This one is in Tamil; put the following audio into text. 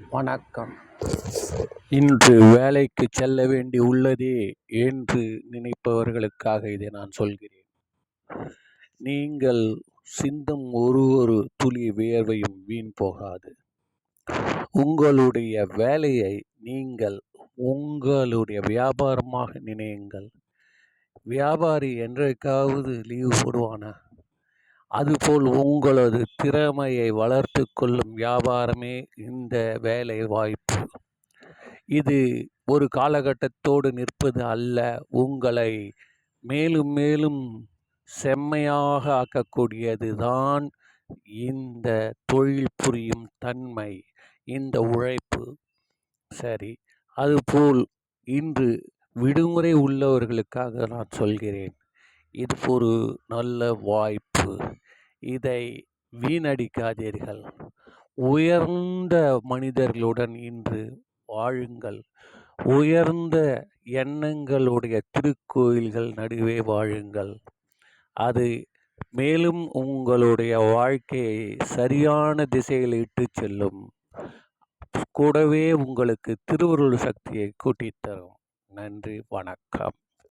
வணக்கம். இன்று வேலைக்கு செல்ல வேண்டி உள்ளதே என்று நினைப்பவர்களுக்காக இதை நான் சொல்கிறேன். நீங்கள் சிந்தும் ஒரு ஒரு துளி வியர்வையும் வீண் போகாது. உங்களுடைய வேலையை நீங்கள் உங்களுடைய வியாபாரமாக நினையுங்கள். வியாபாரி என்றைக்காவது லீவு போடுவானா? அதுபோல் உங்களது திறமையை வளர்த்து கொள்ளும் வியாபாரமே இந்த வேலை வாய்ப்பு. இது ஒரு காலகட்டத்தோடு நிற்பது அல்ல உங்களை மேலும் மேலும் செம்மையாக ஆக்கக்கூடியது தான் இந்த தொழில் புரியும் தன்மை இந்த உழைப்பு. சரி அதுபோல் இன்று விடுமுறை உள்ளவர்களுக்காக நான் சொல்கிறேன். இது ஒரு நல்ல வாய்ப்பு. இதை வீணடிக்காதீர்கள். உயர்ந்த மனிதர்களுடன் இன்று வாழுங்கள். உயர்ந்த எண்ணங்களுடைய திருக்கோயில்கள் நடுவே வாழுங்கள். அது மேலும் உங்களுடைய வாழ்க்கையை சரியான திசையில் இட்டு செல்லும். கூடவே உங்களுக்கு திருவருள் சக்தியை கூட்டித்தரும் நன்றி வணக்கம்.